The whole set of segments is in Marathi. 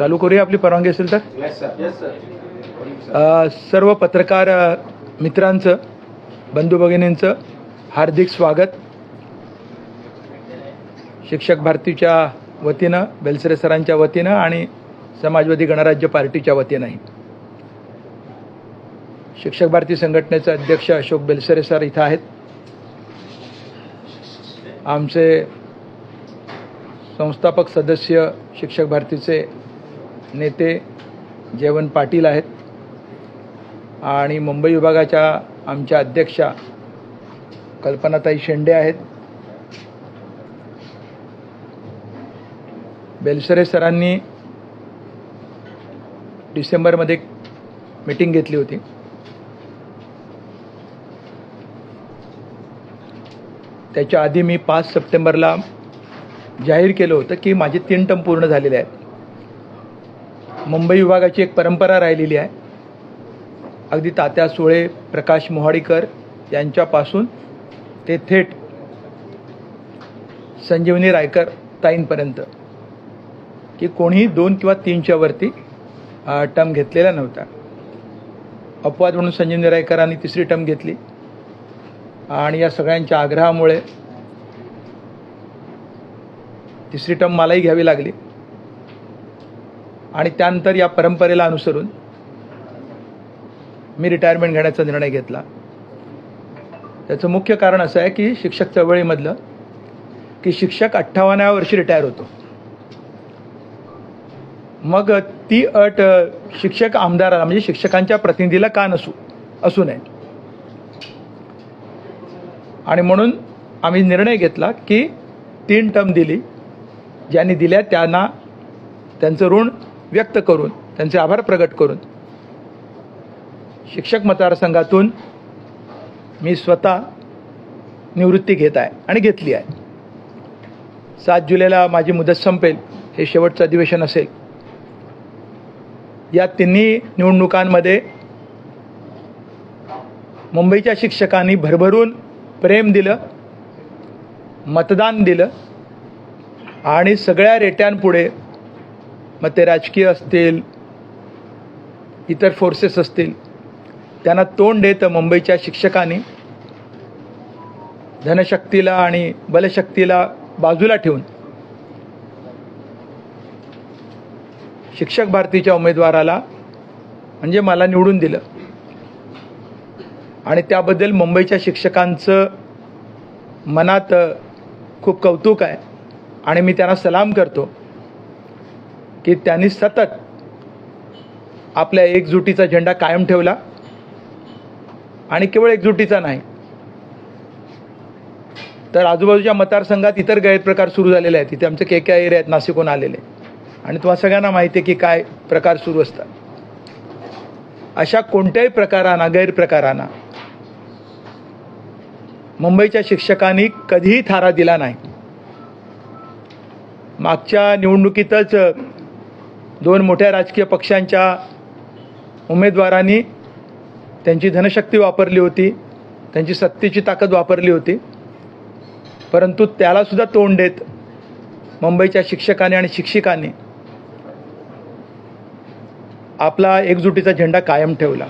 चालू करूया आपली परवानगी असेल तर? येस सर येस सर अ, सर्व पत्रकार मित्रांचं बंधू भगिनींचं हार्दिक स्वागत. शिक्षक भारतीच्या वतीनं बेलसरे सरांच्या वतीनं आणि समाजवादी गणराज्य पार्टीच्या वतीनंही. शिक्षक भारती संघटनेचे अध्यक्ष अशोक बेलसरे सर इथं आहेत. आमचे संस्थापक सदस्य शिक्षक भारतीचे नेते जयवंत पाटील आहेत आणि मुंबई विभागाच्या आमच्या अध्यक्षा कल्पनाताई शेंडे आहेत. बेलसरे सरांनी डिसेंबरमध्ये मीटिंग घेतली होती. त्याच्या आधी मी पाच सप्टेंबरला जाहीर केलं होतं की माझे तीन टर्म पूर्ण झालेले आहेत. मुंबई विभागाची एक परंपरा राहिलेली आहे. अगदी तात्या सुळे प्रकाश मोहाडीकर यांच्यापासून ते थेट संजीवनी रायकर ताईंपर्यंत की कोणीही दोन किंवा तीनच्या वरती टर्म घेतलेला नव्हता अपवाद म्हणून संजीवनी रायकरांनी तिसरी टर्म घेतली. आणि या सगळ्यांच्या आग्रहामुळे तिसरी टर्म मलाही घ्यावी लागली. आणि त्यानंतर या परंपरेला अनुसरून मी रिटायरमेंट घेण्याचा निर्णय घेतला. त्याचं मुख्य कारण असं आहे की शिक्षक चळवळीमधलं की शिक्षक अठ्ठावन्नाव्या वर्षी रिटायर होतो. मग ती अट शिक्षक आमदाराला म्हणजे शिक्षकांच्या प्रतिनिधीला का नसू असू नये. आणि म्हणून आम्ही निर्णय घेतला की तीन टर्म दिली ज्यांनी दिल्या त्यांना त्यांचं ऋण व्यक्त करून त्यांचे आभार प्रकट करून शिक्षक मतदारसंघातून मी स्वतः निवृत्ती घेत आहे आणि घेतली आहे. सात जुलैला माझी मुदत संपेल हे शेवटचं अधिवेशन असेल. या तिन्ही निवडणुकांमध्ये मुंबईच्या शिक्षकांनी भरभरून प्रेम दिलं मतदान दिलं आणि सगळ्या रेट्यांपुढे मग ते राजकीय असतील इतर फोर्सेस असतील त्यांना तोंड देत मुंबईच्या शिक्षकांनी. धनशक्तीला आणि बलशक्तीला बाजूला ठेवून. शिक्षक भारतीच्या उमेदवाराला म्हणजे मला निवडून दिलं. आणि त्याबद्दल मुंबईच्या शिक्षकांचं मनात खूप कौतुक आहे. आणि मी त्यांना सलाम करतो. की त्यांनी सतत आपल्या एकजुटीचा झेंडा कायम ठेवला आणि केवळ एकजुटीचा नाही तर आजूबाजूच्या मतदारसंघात इतर गैरप्रकार सुरू झालेले आहेत. तिथे आमचे के के एरियात आहेत नाशिकहून आलेले. आणि तुम्हाला सगळ्यांना माहिती आहे की काय प्रकार सुरू असतात. अशा कोणत्याही प्रकारांना गैरप्रकारांना मुंबईच्या शिक्षकांनी कधीही थारा दिला नाही. मागच्या निवडणुकीतच दोन मोठ्या राजकीय पक्षांच्या उमेदवारांनी त्यांची धनशक्ती वापरली होती त्यांची सत्तेची ताकद वापरली होती. परंतु त्यालासुद्धा तोंड देत मुंबईच्या शिक्षकांनी आणि शिक्षिकांनी आपला एकजुटीचा झेंडा कायम ठेवला.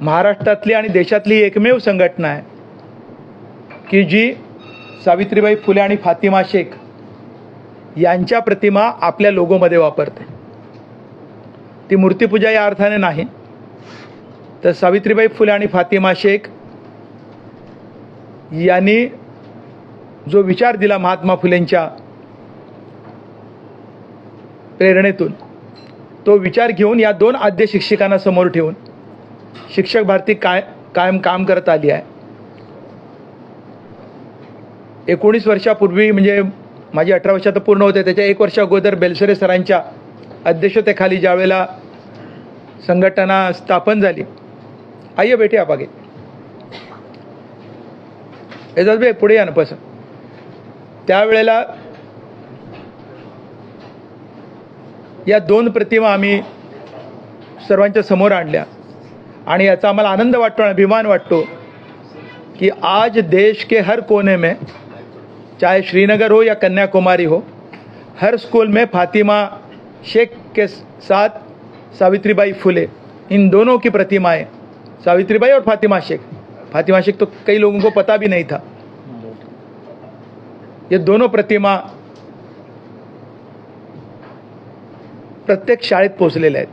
महाराष्ट्रातली आणि देशातली एकमेव संघटना आहे की जी सावित्रीबाई फुले आणि फातिमा शेख यांच्या प्रतिमा आपल्या लोगोमध्ये वापरते. ती मूर्तीपूजा या अर्थाने नाही. तर सावित्रीबाई फुले आणि फातिमा शेख यांनी जो विचार दिला महात्मा फुलेंच्या प्रेरणेतून तो विचार घेऊन या दोन आद्य शिक्षिकांना समोर ठेवून शिक्षक भारती काय कायम काम करत आली आहे. एकोणीस वर्षापूर्वी म्हणजे माझी अठरा वर्षात पूर्ण होते. त्याच्या एक वर्ष अगोदर बेलसरे सरांच्या अध्यक्षतेखाली ज्यावेळेला संघटना स्थापन झाली. आइए बेटे आपागे. एजाज बे पुढे या ना पस त्यावेळेला या दोन प्रतिमा आम्ही सर्वांच्या समोर आणल्या. आणि याचा आम्हाला आनंद वाटतो आणि अभिमान वाटतो कि आज देश के हर कोने में चाहे श्रीनगर हो या कन्याकुमारी हो हर स्कूल में फातिमा शेख के साथ सावित्रीबाई फुले इन दोनों की प्रतिमाएं सावित्रीबाई और फातिमा शेख। फातिमा शेख तो कई लोगों को पता भी नहीं था। ये दोनों प्रतिमा प्रत्येक शाळेत पोचलेल्या आहेत।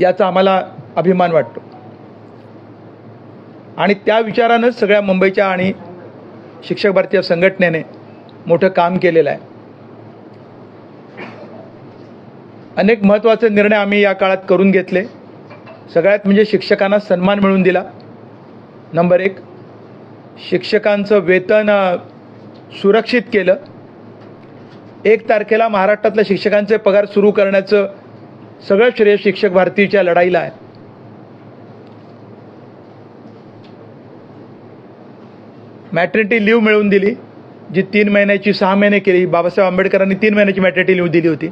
याचा आम्हाला अभिमान वाटतो। आणि त्या विचारानंच सगळ्या मुंबईच्या आणि शिक्षक भारतीय संघटनेने मोठं काम केलेलं आहे. अनेक महत्त्वाचे निर्णय आम्ही या काळात करून घेतले. सगळ्यात म्हणजे शिक्षकांना सन्मान मिळवून दिला. नंबर एक शिक्षकांचं वेतन सुरक्षित केलं. एक तारखेला महाराष्ट्रातल्या शिक्षकांचे पगार सुरू करण्याचं सगळं श्रेय शिक्षक भारतीच्या लढाईला आहे. मॅटर्निटी लिव्ह मिळवून दिली जी तीन महिन्याची सहा महिने केली. बाबासाहेब आंबेडकरांनी तीन महिन्याची मॅटर्निटी लिव्ह दिली होती.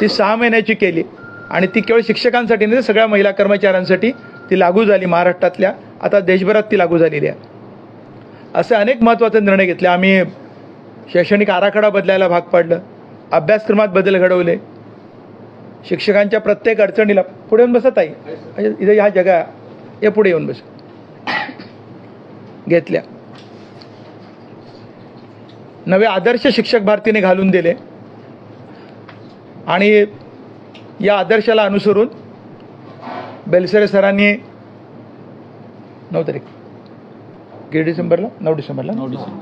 ती सहा महिन्याची केली आणि ती केवळ शिक्षकांसाठी नाही सगळ्या महिला कर्मचाऱ्यांसाठी ती लागू झाली महाराष्ट्रातल्या. आता देशभरात ती लागू झालेली आहे. असे अनेक महत्त्वाचे निर्णय घेतले. आम्ही शैक्षणिक आराखडा बदलायला भाग पाडलं अभ्यासक्रमात बदल घडवले. शिक्षकांच्या प्रत्येक अडचणीला पुढे येऊन बसत आई इथं ह्या जगा या पुढे येऊन बस. घेतल्या. नवे आदर्श शिक्षक भारतीने घालून दिले. आणि या आदर्शाला अनुसरून बेलसरे सरांनी नऊ तारीख किती डिसेंबरला? नऊ डिसेंबरला?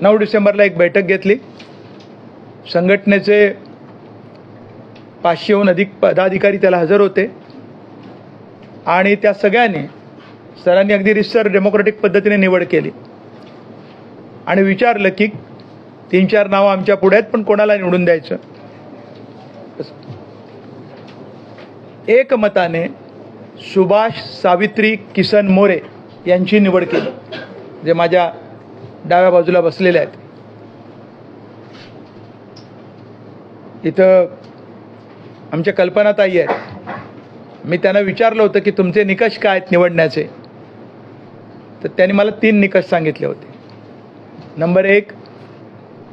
नऊ डिसेंबरला एक बैठक घेतली. संघटनेचे पाचशेहून अधिक पदाधिकारी त्याला हजर होते. आणि त्या सगळ्यांनी सरांनी अगदी रिसर डेमोक्रेटिक पद्धतीने निवड केली. आणि विचारलं की तीन चार नावं आमच्या पुढे आहेत पण कोणाला निवडून द्यायचं? एकमताने सुभाष सावित्री किसन मोरे यांची निवड केली. जे माझ्या डाव्या बाजूला बसलेले आहेत. इथं आमच्या कल्पनाताई आहेत. मी त्यांना विचारलं होतं की तुमचे निकष काय आहेत निवडण्याचे? तर त्यांनी मला तीन निकष सांगितले होते. नंबर एक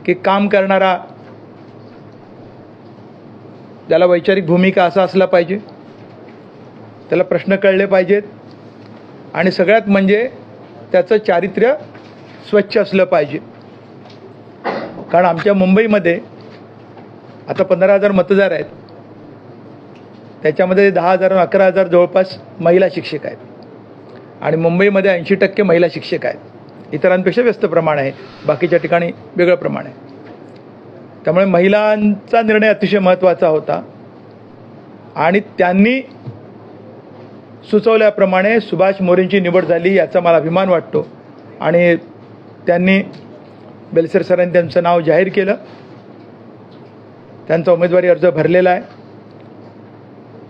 की काम करणारा त्याला वैचारिक भूमिका असा असला पाहिजे त्याला प्रश्न कळले पाहिजेत आणि सगळ्यात म्हणजे त्याचं चारित्र्य स्वच्छ असलं पाहिजे. कारण आमच्या मुंबईमध्ये आता पंधरा हजार मतदार आहेत. त्याच्यामध्ये दहा हजार अकरा हजार जवळपास महिला शिक्षक आहेत. आणि मुंबईमध्ये ऐंशी टक्के महिला शिक्षक आहेत. इतरांपेक्षा व्यस्त प्रमाण आहे. बाकीच्या ठिकाणी वेगळं प्रमाण आहे. त्यामुळे महिलांचा निर्णय अतिशय महत्त्वाचा होता. आणि त्यांनी सुचवल्याप्रमाणे सुभाष मोरेंची निवड झाली याचा मला अभिमान वाटतो. आणि त्यांनी बेलसर सरांनी त्यांचं नाव जाहीर केलं. त्यांचा उमेदवारी अर्ज भरलेला आहे.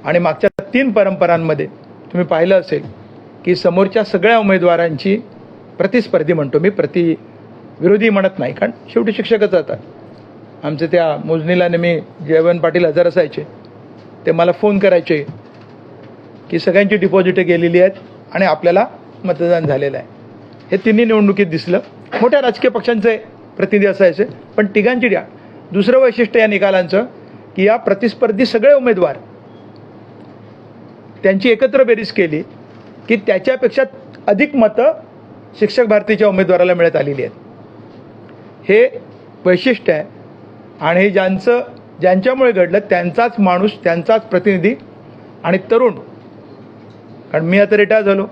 आणि मागच्या तीन परंपरांमध्ये तुम्ही पाहिलं असेल की समोरच्या सगळ्या उमेदवारांची प्रतिस्पर्धी म्हणतो मी प्रति विरोधी म्हणत नाही कारण शेवटी शिक्षकच आता आमचे त्या मोजणीला नेहमी जयवंत पाटील हजर असायचे. ते मला फोन करायचे की सगळ्यांची डिपॉझिटं गेलेली आहेत आणि आपल्याला मतदान झालेलं आहे. हे तिन्ही निवडणुकीत दिसलं. मोठ्या राजकीय पक्षांचे प्रतिनिधी असायचे पण तिघांची द्या. दुसरं वैशिष्ट्य या निकालांचं की या प्रतिस्पर्धी सगळे उमेदवार त्यांची एकत्र बेरीज केली की त्याच्यापेक्षा अधिक मतं शिक्षक भारतीच्या उमेदवाराला मिळत आलेली आहेत. हे वैशिष्ट्य आहे. आणि हे ज्यांचं ज्यांच्यामुळे घडलं त्यांचाच माणूस त्यांचाच प्रतिनिधी आणि तरुण. कारण मी आता रिटायर झालो.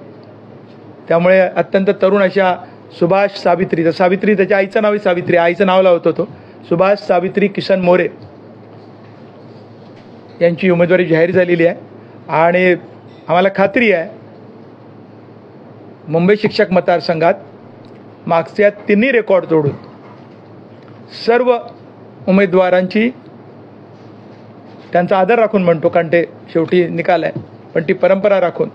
त्यामुळे अत्यंत तरुण अशा सुभाष सावित्री तर सावित्री त्याच्या आईचं नाव सावित्री. आईचं नाव लावत होतो. सुभाष सावित्री किशन मोरे यांची उमेदवारी जाहीर झालेली आहे. आणि आम्हाला खात्री आहे मुंबई शिक्षक मतदारसंघात मागच्या तिन्ही रेकॉर्ड तोडून सर्व उमेदवारांची त्यांचा आदर राखून म्हणतो कारण ते शेवटी निकाल आहे. पण ती परंपरा राखून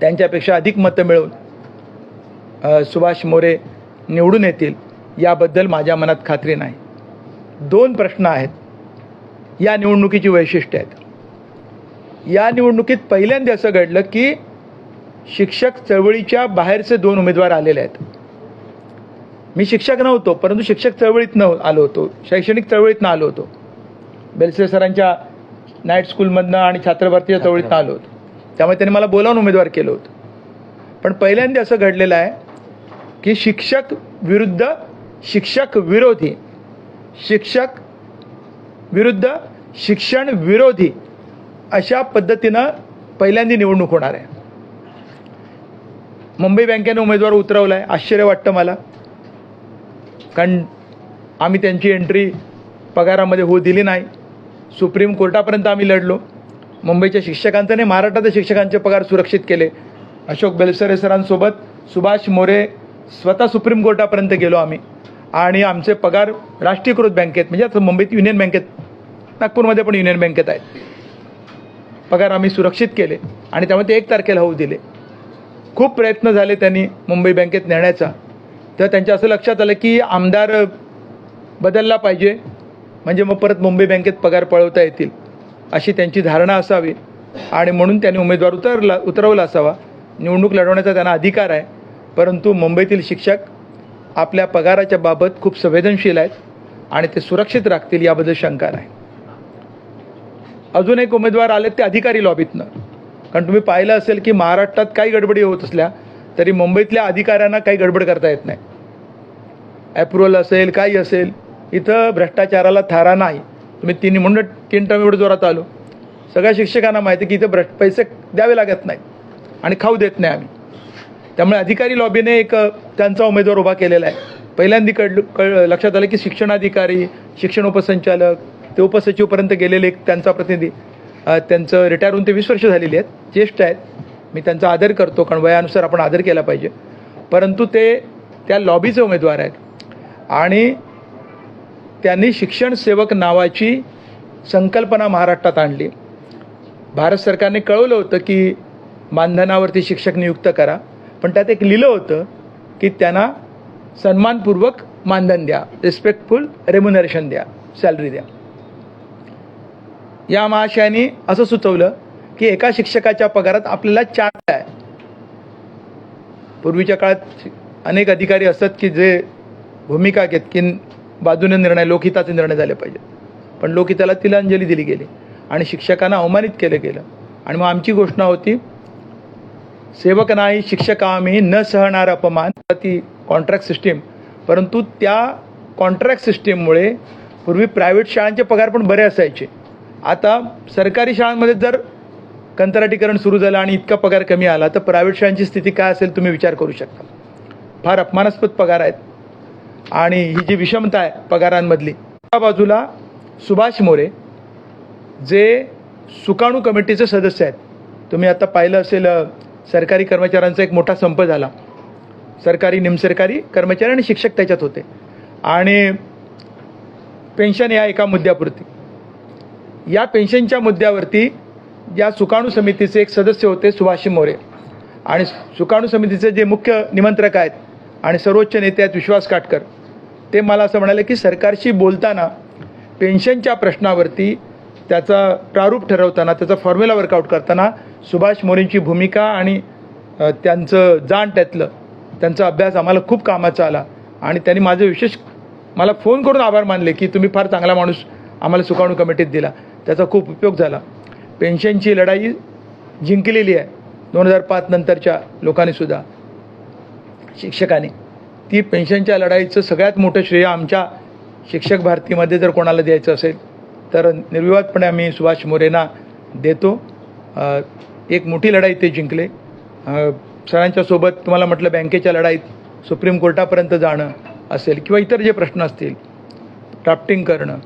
त्यांच्यापेक्षा अधिक मतं मिळवून सुभाष मोरे निवडून येतील याबद्दल माझ्या मनात खात्री नाही. दोन प्रश्न आहेत. या निवडणुकीची वैशिष्ट्य आहेत. या निवडणुकीत पहिल्यांदा असं घडलं की शिक्षक चळवळीच्या बाहेरचे दोन उमेदवार आलेले आहेत. मी शिक्षक नव्हतो परंतु शिक्षक चळवळीतनं आलो होतो शैक्षणिक चळवळीतनं आलो होतो. बेलसे सरांच्या नाईट स्कूलमधनं आणि छात्रभारतीच्या चळवळीतनं आलो होतो. त्यामुळे त्यांनी मला बोलावून उमेदवार केलं होतं. पण पहिल्यांदा असं घडलेलं आहे की शिक्षक विरुद्ध शिक्षक विरोधी शिक्षक विरुद्ध शिक्षण विरोधी अशा पद्धतीनं पहिल्यांदा निवडणूक होणार आहे. मुंबई बँकेनं उमेदवार उतरवला आहे आश्चर्य वाटतं मला. कारण आम्ही त्यांची एंट्री पगारामध्ये होऊ दिली नाही. सुप्रीम कोर्टापर्यंत आम्ही लढलो. मुंबईच्या शिक्षकांचं नाही महाराष्ट्रातल्या शिक्षकांचे पगार सुरक्षित केले. अशोक बेलसरे सरांसोबत सुभाष मोरे स्वतः सुप्रीम कोर्टापर्यंत गेलो आम्ही. आणि आमचे पगार राष्ट्रीयकृत बँकेत म्हणजे आता मुंबईत युनियन बँकेत नागपूरमध्ये पण युनियन बँकेत आहेत. पगार आम्ही सुरक्षित केले. आणि त्यामुळे ते एक तारखेला होऊ दिले. खूप प्रयत्न झाले त्यांनी मुंबई बँकेत नेण्याचा. तर त्यांच्या असं लक्षात आलं की आमदार बदलला पाहिजे. म्हणजे मग परत मुंबई बँकेत पगार पळवता येतील अशी त्यांची धारणा असावी. आणि म्हणून त्यांनी उमेदवार उतरला उतरवला असावा. निवडणूक लढवण्याचा त्यांना अधिकार आहे. परंतु मुंबईतील शिक्षक आपल्या पगाराच्या बाबत खूप संवेदनशील आहेत आणि ते सुरक्षित राखतील याबद्दल शंका नाही. अजून एक उमेदवार आले ते अधिकारी लॉबीतनं कारण तुम्ही पाहिलं असेल की महाराष्ट्रात काही गडबडी होत असल्या तरी मुंबईतल्या अधिकाऱ्यांना काही गडबड करता येत नाही. ॲप्रुव्हल असेल काही असेल इथं भ्रष्टाचाराला थारा नाही. तुम्ही तिन्ही म्हणून तीन टर्म एवढं जोरात आलो. सगळ्या शिक्षकांना माहिती आहे की इथं भ्रष्ट पैसे द्यावे लागत नाही आणि खाऊ देत नाही आम्ही. त्यामुळे अधिकारी लॉबीने एक त्यांचा उमेदवार उभा केलेला आहे. पहिल्यांदा कळ कळ लक्षात आलं की शिक्षणाधिकारी शिक्षण उपसंचालक ते उपसचिवपर्यंत गेलेले एक त्यांचा प्रतिनिधी. त्यांचं रिटायर होऊन ते वीस वर्ष झालेली आहेत. ज्येष्ठ आहेत. मी त्यांचा आदर करतो कारण वयानुसार आपण आदर केला पाहिजे. परंतु ते त्या लॉबीचे उमेदवार आहेत. आणि त्यांनी शिक्षण सेवक नावाची संकल्पना महाराष्ट्रात आणली. भारत सरकारने कळवलं होतं की मानधनावरती शिक्षक नियुक्त करा. पण त्यात एक लिहिलं होतं की त्यांना सन्मानपूर्वक मानधन द्या. रिस्पेक्टफुल रेम्युनरेशन द्या. सॅलरी द्या. या महाशयाने असं सुचवलं की एका शिक्षकाच्या पगारात आपल्याला चार आहे पूर्वीच्या काळात अनेक अधिकारी असत की जे भूमिका घेत की बाजूने निर्णय लोकहिताचे निर्णय झाले पाहिजेत. पण लोकहिताला तिलांजली दिली गेली आणि शिक्षकांना अवमानित केलं गेलं. आणि मग आमची घोषणा होती सेवक नाही शिक्षक आम्ही न सहणार अपमान. ती कॉन्ट्रॅक्ट सिस्टीम परंतु त्या कॉन्ट्रॅक्ट सिस्टीममुळे पूर्वी प्रायव्हेट शाळांचे पगार पण बरे असायचे. आता सरकारी शाळांमध्ये जर कंत्राटीकरण सुरू झालं आणि इतका पगार कमी आला तर प्रायव्हेट शाळांची स्थिती काय असेल तुम्ही विचार करू शकता. फार अपमानास्पद पगार आहेत. आणि ही जी विषमता आहे पगारांमधली त्या बाजूला सुभाष मोरे जे सुकाणू कमिटीचे सदस्य आहेत. तुम्ही आता पाहिलं असेल सरकारी कर्मचाऱ्यांचा एक मोठा संप झाला. सरकारी निमसरकारी कर्मचारी आणि शिक्षक त्याच्यात होते. आणि पेन्शन या एका मुद्द्यापुरती. या पेन्शनच्या मुद्द्यावरती या सुकाणू समितीचे एक सदस्य होते सुभाष मोरे. आणि सुकाणू समितीचे जे मुख्य निमंत्रक आहेत आणि सर्वोच्च नेते आहेत विश्वास काटकर ते मला असं म्हणाले की सरकारशी बोलताना पेन्शनच्या प्रश्नावरती त्याचा प्रारूप ठरवताना त्याचा फॉर्म्युला वर्कआउट करताना सुभाष मोरेंची भूमिका आणि त्यांचं जाण त्यातलं त्यांचा अभ्यास आम्हाला खूप कामाचा आला. आणि त्यांनी माझं विशेष मला फोन करून आभार मानले की तुम्ही फार चांगला माणूस आम्हाला सुकाणू कमिटीत दिला. त्याचा खूप उपयोग झाला. पेन्शनची लढाई जिंकलेली आहे. दोन हजार पाच नंतरच्या लोकांनीसुद्धा शिक्षकाने. ती पेन्शनच्या लढाईचं सगळ्यात मोठं श्रेय आमच्या शिक्षक भारतीमध्ये जर कोणाला द्यायचं असेल तर निर्विवादपणे आम्ही सुभाष मोरेंना देतो. एक मोठी लढाई ते जिंकले. सरांच्या सोबत तुम्हाला म्हटलं बँकेच्या लढाईत सुप्रीम कोर्टापर्यंत जाणं असेल किंवा इतर जे प्रश्न असतील ड्राफ्टिंग करणं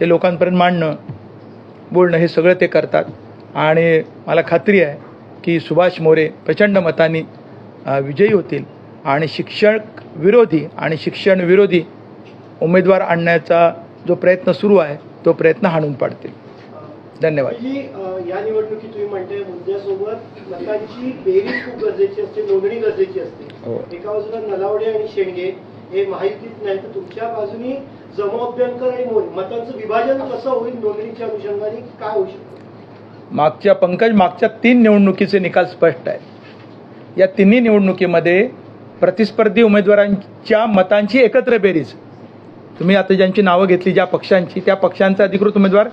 ते लोकांपर्यंत मांडणं बोलणं हे सगळं ते करतात. आणि मला खात्री आहे की सुभाष मोरे प्रचंड मतांनी विजयी होतील. आणि शिक्षक विरोधी आणि शिक्षण विरोधी उमेदवार आणण्याचा जो प्रयत्न सुरू आहे तो प्रयत्न हाणून पाडतील. धन्यवाद. ही या निवडणुकीत तुम्ही म्हणते मुद्द्यासोबत मतांची बेरीज खूप गरजेची असते नोंदणी गरजेची असते. हो. एका बाजूला नलावडे आणि शेंडगे हे महायुतीत नाही. तर तुमच्या बाजूनी जमा आणि मतांचं विभाजन कसं होईल नोंदणीच्या अनुषंगाने काय होऊ शकतं? मागच्या पंकज मागच्या तीन निवडणुकीचे निकाल स्पष्ट आहेत. या तिन्ही निवडणुकीमध्ये प्रतिस्पर्धी उमेदवारांच्या मतांची एकत्र बेरीज तुम्ही आता ज्यांची नावं घेतली ज्या पक्षांची त्या पक्षांचा अधिकृत उमेदवार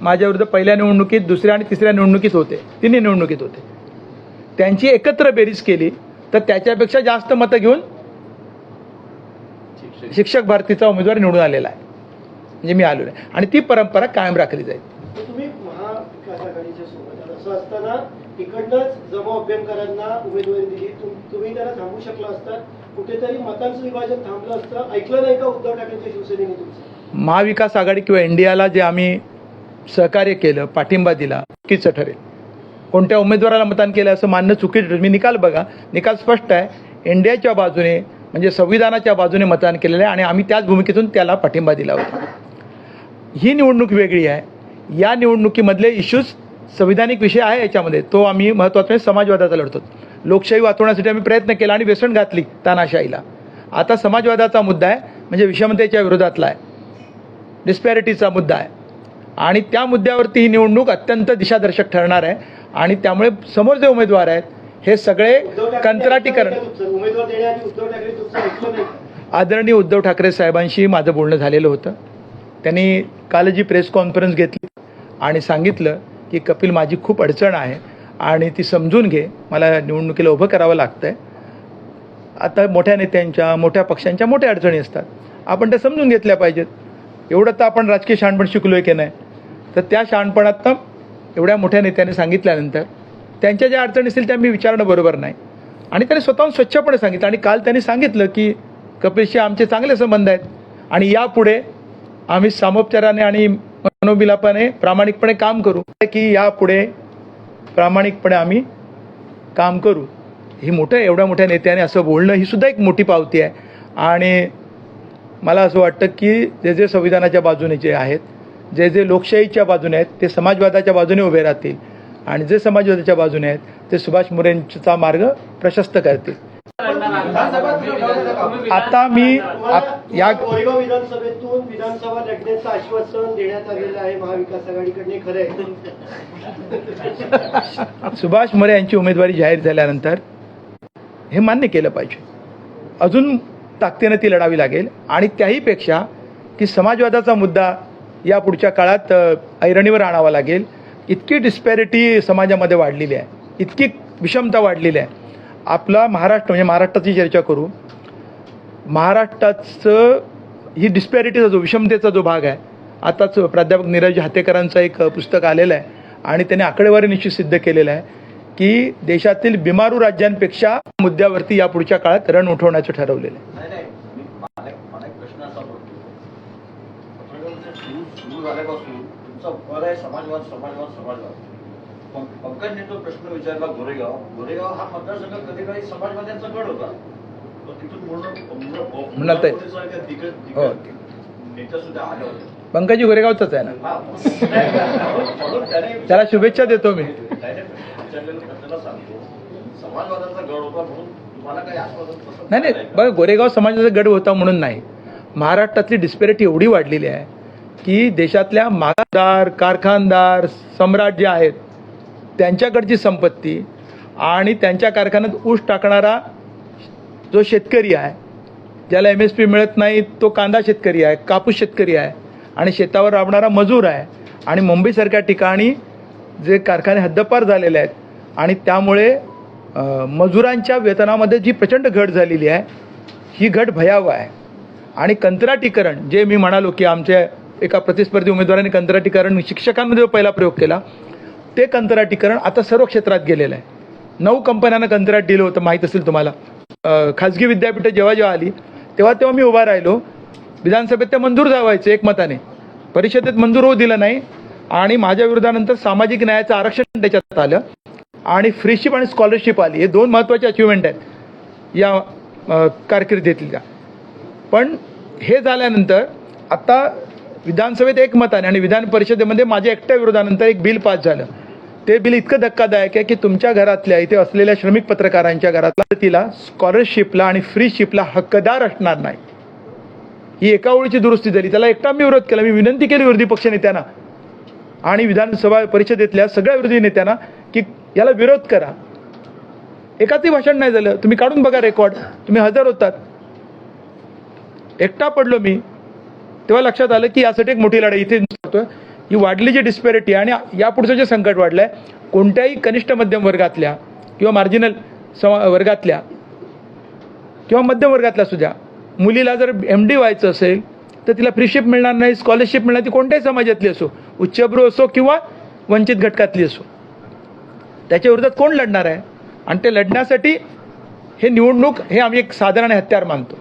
माझ्याविरुद्ध पहिल्या निवडणुकीत दुसऱ्या आणि तिसऱ्या निवडणुकीत होते. तिन्ही निवडणुकीत होते. त्यांची एकत्र बेरीज केली तर त्याच्यापेक्षा जास्त मतं घेऊन शिक्षक. भारतीचा उमेदवार निवडून आलेला आहे. म्हणजे मी आलेलो आहे आणि ती परंपरा कायम राखली जाईल. महाविकास आघाडी किंवा इंडियाला जे आम्ही सहकार्य केलं पाठिंबा दिला चुकीचं ठरेल. कोणत्या उमेदवाराला मतदान केलं असं मानणं चुकीचं मी निकाल बघा. निकाल स्पष्ट आहे. इंडियाच्या बाजूने म्हणजे संविधानाच्या बाजूने मतदान केलेलं आहे आणि आम्ही त्याच भूमिकेतून त्याला पाठिंबा दिला होता. ही निवडणूक वेगळी आहे. या निवडणुकीमधले इश्यूज संविधानिक विषय आहे याच्यामध्ये. तो आम्ही महत्त्वाचा समाजवादाचा लढतो. लोकशाही वाचवण्यासाठी आम्ही प्रयत्न केला आणि व्यसन घातली तानाशाहीला. आता समाजवादाचा मुद्दा आहे म्हणजे विषमतेच्या विरोधातला आहे. डिस्पॅरिटीचा मुद्दा आहे. आणि त्या मुद्द्यावरती ही निवडणूक अत्यंत दिशादर्शक ठरणार आहे. आणि त्यामुळे समोर जे उमेदवार आहेत हे सगळे कंत्राटीकरण. उद्धव ठाकरे आदरणीय उद्धव ठाकरे साहेबांशी माझं बोलणं झालेलं होतं. त्यांनी काल जी प्रेस कॉन्फरन्स घेतली आणि सांगितलं की कपिल माझी खूप अडचण आहे आणि ती समजून घे मला निवडणुकीला उभं करावं लागतं आहे आता मोठ्या नेत्यांच्या मोठ्या पक्षांच्या मोठ्या अडचणी असतात. आपण त्या समजून घेतल्या पाहिजेत. एवढं तर आपण राजकीय शहाणपण शिकलो आहे की नाही? तर त्या शहाणपणात एवढ्या मोठ्या नेत्याने सांगितल्यानंतर त्यांच्या ज्या अडचणी असतील त्या मी विचारणं बरोबर नाही. आणि त्यांनी स्वतःहून स्वच्छपणे सांगितलं. आणि काल त्यांनी सांगितलं की कपिलशी आमचे चांगले संबंध आहेत. आणि यापुढे आम्ही सामोपचाराने आणि मनोबिलापाने प्रामाणिकपणे काम करू. की यापुढे प्रामाणिकपणे आम्ही काम करू. ही मोठं एवढ्या मोठ्या नेत्याने असं बोलणं ही सुद्धा एक मोठी पावती आहे. आणि मला असं वाटतं की जे जे संविधानाच्या बाजूने जे आहेत जे जे लोकशाहीच्या बाजूने आहेत ते समाजवादाच्या बाजूने उभे राहतील. आणि जे समाजवादाच्या बाजूने आहेत ते सुभाष मोरेंचा मार्ग प्रशस्त करतील. आता मी या विधानसभेतून विधानसभा लढण्याचं आश्वासन देण्यात आलेलं आहे महाविकास आघाडीकडे खरं सुभाष मोरे यांची उमेदवारी जाहीर झाल्यानंतर हे मान्य केलं पाहिजे. अजून ताकदीनं ती लढावी लागेल आणि त्याहीपेक्षा की समाजवादाचा मुद्दा या पुढच्या काळात ऐरणीवर आणावा लागेल. इतकी डिस्पॅरिटी समाजामध्ये वाढलेली आहे. इतकी विषमता वाढलेली आहे. आपला महाराष्ट्र म्हणजे महाराष्ट्राची चर्चा करू. महाराष्ट्राचं ही डिस्पॅरिटीचा जो विषमतेचा जो भाग आहे आताच प्राध्यापक नीरज हातेकरांचं एक पुस्तक आलेलं आहे आणि त्याने आकडेवारी निश्चित सिद्ध केलेलं आहे की देशातील बिमारू राज्यांपेक्षा मुद्द्यावरती या पुढच्या काळात रण उठवण्याचं ठरवलेलं आहे. झाल्यापासून तुमचा भर आहे समाजवाद समाजवाद समाजवाद. पंकजने तो प्रश्न विचारला गोरेगाव. गोरेगाव हा मतदारसंघ कधी काही समाजवाद्यांचा गड होता. हो. पंकजी गोरेगावचाच आहे ना? त्याला शुभेच्छा देतो मी. नाही नाही? बघा गोरेगाव समाजाचा गड होता म्हणून नाही. महाराष्ट्रातली डिस्पॅरिटी एवढी वाढलेली आहे. की देशातल्या मागासदार कारखानदार सम्राट जे आहेत त्यांच्याकडची संपत्ती आणि त्यांच्या कारखान्यात ऊस टाकणारा जो शेतकरी आहे ज्याला एम एस पी मिळत नाही तो कांदा शेतकरी आहे कापूस शेतकरी आहे आणि शेतावर राबणारा मजूर आहे आणि मुंबईसारख्या ठिकाणी जे कारखाने हद्दपार झालेले आहेत आणि त्यामुळे मजुरांच्या वेतनामध्ये जी प्रचंड घट झालेली आहे ही घट भयावह आहे. आणि कंत्राटीकरण जे मी म्हणालो की आमच्या एका प्रतिस्पर्धी उमेदवाराने कंत्राटीकरण शिक्षकांमध्ये जो पहिला प्रयोग केला ते कंत्राटीकरण आता सर्व क्षेत्रात गेलेलं आहे. नऊ कंपन्यांना कंत्राट दिलं होतं माहीत असेल तुम्हाला. खाजगी विद्यापीठं जेव्हा जेव्हा आली तेव्हा तेव्हा मी उभा राहिलो. विधानसभेत ते मंजूर जावायचे एकमताने. परिषदेत मंजूर होऊ दिलं नाही आणि माझ्या विरोधानंतर सामाजिक न्यायाचं आरक्षण त्याच्यात आलं आणि फ्रीशिप आणि स्कॉलरशिप आली. हे दोन महत्त्वाचे अचिव्हमेंट आहेत या कारकिर्दीतल्या. पण हे झाल्यानंतर आता विधानसभेत एकमताने आणि विधान परिषदेमध्ये माझ्या एकट्या विरोधानंतर एक बिल पास झालं. ते बिल इतकं धक्कादायक आहे की तुमच्या घरातल्या इथे असलेल्या श्रमिक पत्रकारांच्या घरातला तिला स्कॉलरशिपला आणि फ्रीशिपला हक्कदार असणार नाही. ही एका ओळीची दुरुस्ती झाली. त्याला एकटा मी विरोध केला. मी विनंती केली विरोधी पक्षनेत्यांना आणि विधानसभा परिषदेतल्या सगळ्या विरोधी नेत्यांना की याला विरोध करा. एकाचही भाषण नाही झालं. तुम्ही काढून बघा रेकॉर्ड तुम्ही हजर होतात. एकटा पडलो मी. तेव्हा लक्षात आलं की यासाठी एक मोठी लढाई इथे करतोय ही वाढली जी डिस्पॅरिटी आणि यापुढचं जे संकट वाढलं आहे कोणत्याही कनिष्ठ मध्यम वर्गातल्या किंवा मार्जिनल समा वर्गातल्या किंवा मध्यम वर्गातल्या सुद्धा मुलीला जर एम डी व्हायचं असेल तर तिला फ्रीशिप मिळणार नाही स्कॉलरशिप मिळणार ती कोणत्याही समाजातली असो उच्चभ्रू असो किंवा वंचित घटकातली असो. त्याच्या विरोधात कोण लढणार आहे? आणि ते लढण्यासाठी हे निवडणूक हे आम्ही एक साधारण हत्यार मानतो.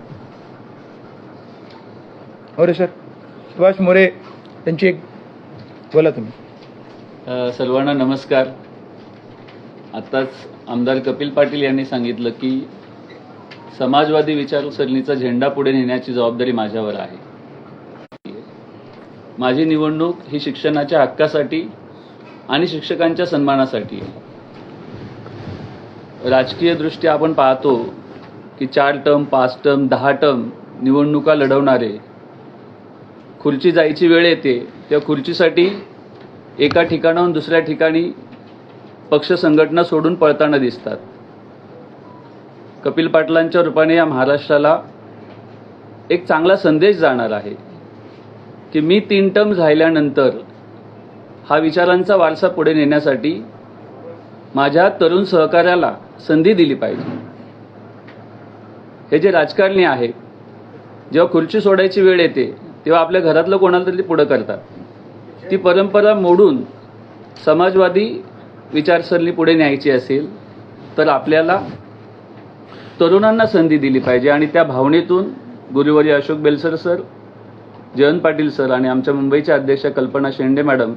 हो सर? सुभाष मोरे त्यांची एक बोला तुम्ही. सर्वांना नमस्कार. आत्ताच आमदार कपिल पाटील यांनी सांगितलं की समाजवादी विचारसरणीचा झेंडा पुढे नेण्याची जबाबदारी माझ्यावर आहे. माझी निवडणूक ही शिक्षणाच्या हक्कासाठी आणि शिक्षकांच्या सन्मानासाठी आहे. राजकीय दृष्ट्या आपण पाहतो की चार टर्म पाच टर्म दहा टर्म निवडणुका लढवणारे खुर्ची जायची वेळ येते त्या खुर्चीसाठी एका ठिकाणाहून दुसऱ्या ठिकाणी पक्ष संघटना सोडून पळताना दिसतात. कपिल पाटलांच्या रूपाने या महाराष्ट्राला एक चांगला संदेश जाणार आहे की मी तीन टर्म झाल्यानंतर हा विचारांचा वारसा पुढे नेण्यासाठी माझ्या तरुण सहकार्याला संधी दिली पाहिजे. हे जे राजकारणी आहेत जेव्हा खुर्ची सोडायची वेळ येते तेव्हा आपल्या घरातलं कोणाला तरी पुढं करतात. ती परंपरा मोडून समाजवादी विचारसरणी पुढे न्यायची असेल तर आपल्याला तरुणांना संधी दिली पाहिजे. आणि त्या भावनेतून गुरुवारी अशोक बेलसर सर जयंत पाटील सर आणि आमच्या मुंबईच्या अध्यक्ष कल्पना शेंडे मॅडम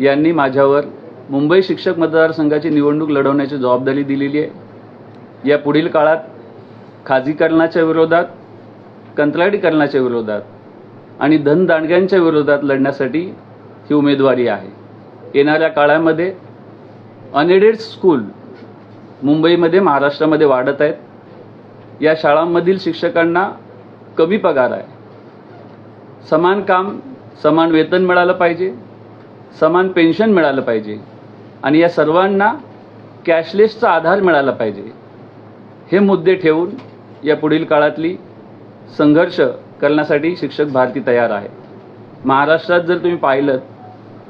यांनी माझ्यावर मुंबई शिक्षक मतदारसंघाची निवडणूक लढवण्याची जबाबदारी दिलेली आहे. या पुढील काळात खाजगीकरणाच्या विरोधात कंत्राटीकरणाच्या विरोधात आणि धनदांडग्यांच्या विरोधात लढण्यासाठी ही उमेदवारी आहे. येणाऱ्या काळामध्ये अनएडेड स्कूल मुंबईमध्ये महाराष्ट्रामध्ये वाढत आहेत. या शाळांमधील शिक्षकांना कमी पगार आहे. समान काम समान वेतन मिळालं पाहिजे समान पेन्शन मिळालं पाहिजे आणि या सर्वांना कॅशलेसचा आधार मिळाला पाहिजे. हे मुद्दे ठेवून या पुढील काळातली संघर्ष करण्यासाठी शिक्षक भारती तयार आहे. महाराष्ट्रात जर तुम्ही पाहिलं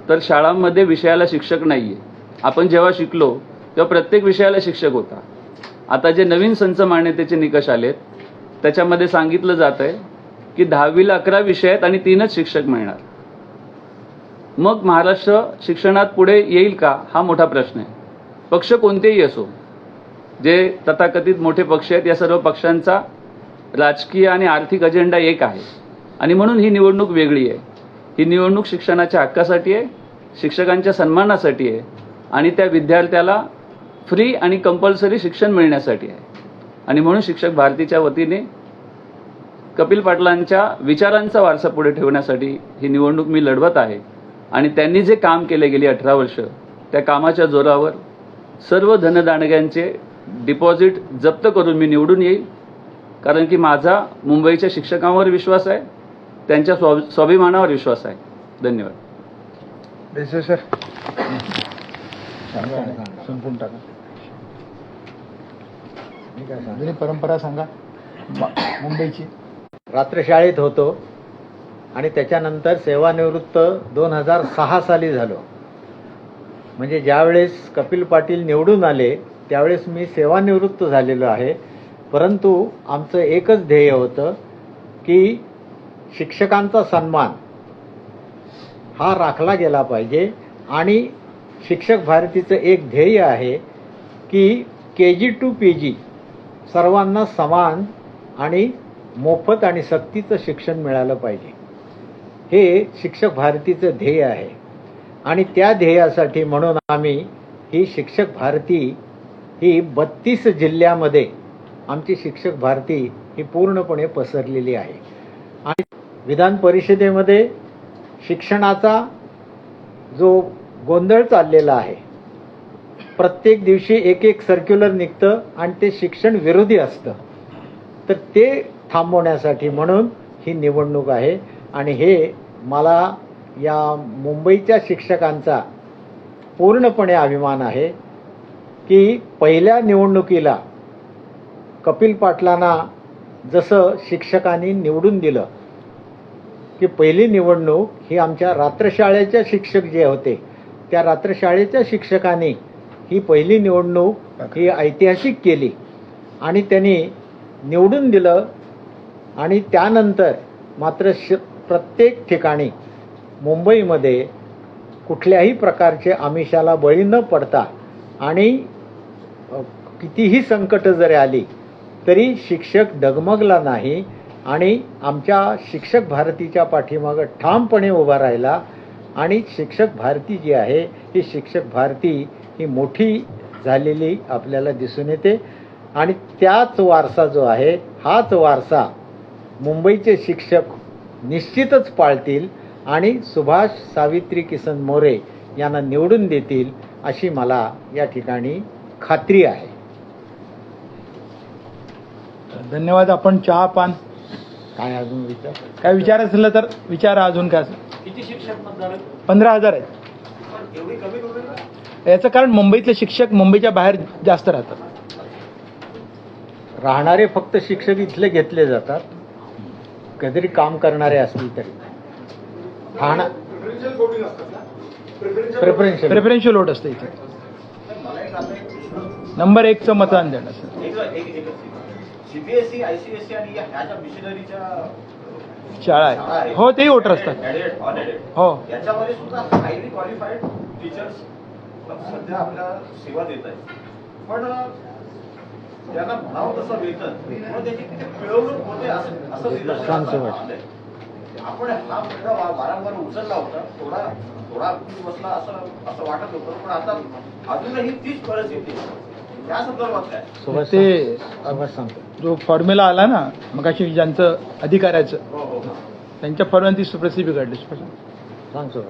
तर शाळांमध्ये विषयाला शिक्षक नाही आहे आपण जेव्हा शिकलो तेव्हा प्रत्येक विषयाला शिक्षक होता. आता जे नवीन संच मान्यतेचे निकष आलेत त्याच्यामध्ये सांगितलं जात आहे की दहावीला अकरा विषय आहेत आणि तीनच शिक्षक मिळणार. मग महाराष्ट्र शिक्षणात पुढे येईल का? हा मोठा प्रश्न आहे. पक्ष कोणतेही असो जे तथाकथित मोठे पक्ष आहेत या सर्व पक्षांचा राजकीय आणि आर्थिक अजेंडा एक आहे. आणि म्हणून ही निवडणूक वेगळी आहे. ही निवडणूक शिक्षणाच्या हक्कासाठी आहे शिक्षकांच्या सन्मानासाठी आहे आणि त्या विद्यार्थ्याला फ्री आणि कंपल्सरी शिक्षण मिळण्यासाठी आहे. आणि म्हणून शिक्षक भारतीच्या वतीने कपिल पाटलांच्या विचारांचा वारसा पुढे ठेवण्यासाठी ही निवडणूक मी लढवत आहे. आणि त्यांनी जे काम केले गेली अठरा वर्ष त्या कामाच्या जोरावर सर्व धनदानग्यांचे डिपॉझिट जप्त करून मी निवडून येईल. कारण की माझा मुंबईच्या शिक्षकांवर विश्वास आहे त्यांच्या स्वा स्वाभिमानावर विश्वास आहे. धन्यवाद. सर. संपून टाका. परंपरा सांगा. मुंबईची. रात्रशाळेत होतो आणि त्याच्यानंतर सेवानिवृत्त दोन हजार सहा साली झालो. म्हणजे ज्यावेळेस कपिल पाटील निवडून आले त्यावेळेस मी सेवानिवृत्त झालेलो आहे. परंतु आमचं एकच ध्येय होतं की शिक्षकांचा सन्मान हा राखला गेला पाहिजे. आणि शिक्षक भारतीचं एक ध्येय आहे की के जी टू पी जी सर्वांना समान आणि मोफत आणि सक्तीचं शिक्षण मिळालं पाहिजे. हे शिक्षक भारतीचं ध्येय आहे. आणि त्या ध्येयासाठी म्हणून आम्ही ही शिक्षक भारती ही बत्तीस जिल्ह्यामध्ये आमची शिक्षक भारती ही पूर्णपणे पसरलेली आहे. आणि विधान परिषदेमध्ये शिक्षणाचा जो गोंधळ चाललेला आहे प्रत्येक दिवशी एक एक सर्क्युलर निघतं आणि ते शिक्षण विरोधी असतं. तर ते थांबवण्यासाठी म्हणून ही निवडणूक आहे. आणि हे मला या मुंबईच्या शिक्षकांचा पूर्णपणे अभिमान आहे की पहिल्या निवडणुकीला कपिल पाटलांना जसं शिक्षकांनी निवडून दिलं की पहिली निवडणूक ही आमच्या रात्रशाळेच्या शिक्षक जे होते त्या रात्रशाळेच्या शिक्षकांनी ही पहिली निवडणूक ही ऐतिहासिक केली. आणि त्यांनी निवडून दिलं आणि त्यानंतर मात्र श प्रत्येक ठिकाणी मुंबईमध्ये कुठल्याही प्रकारचे आमिषाला बळी न पडता आणि कितीही संकटं जरी आली तरी शिक्षक डगमगला नाही आणि आमच्या शिक्षक भारतीच्या पाठीमागं ठामपणे उभा राहिला. आणि शिक्षक भारती जी आहे ही शिक्षक भारती ही मोठी झालेली आपल्याला दिसून येते. आणि त्याच वारसा जो आहे हाच वारसा मुंबईचे शिक्षक निश्चितच पाळतील आणि सुभाष सावित्री किसन मोरे यांना निवडून देतील अशी मला या ठिकाणी खात्री आहे. धन्यवाद आपण चहा पान. काय अजून विचार? काय विचार असलं तर विचारा अजून काय असेल. किती शिक्षक मतदार आहेत? पंधरा हजार आहेत. पण एवढी कमी कमी का? याचं कारण मुंबईतले शिक्षक मुंबईच्या बाहेर जास्त राहतात. राहणारे फक्त शिक्षक इथले घेतले जातात. कधीतरी काम करणारे असतील तरी. राहणार प्रेफरन्शियल प्रेफरन्शियल वोट असतं इथे. नंबर एकचं मतदान देणं सर एक एक एक सीबीएसई आयसीएसई आणि या- ह्या ज्या मिशनरीच्या शाळा आहे. हो तेही वोटर असतात. हो. याच्यामध्ये सुद्धा हायली क्वालिफाईड टीचर्स सध्या आपल्या सेवा देत आहेत. पण त्यांना म्हणावं तसं वेतन किंवा त्याची किती पिळवणूक होते असं असं. आपण हा मुद्दा वा- वारंवार उचलला होता. थोडा थोडा बसला असं असं वाटत होतं. पण आता अजूनही तीच परिस्थिती ते जो फॉर्म्युला आला ना मग अशी ज्यांचं अधिकाऱ्याचं हो हो त्यांच्या फॉर्म्युला ती सुप्रसिद्धी बिघडली सांग.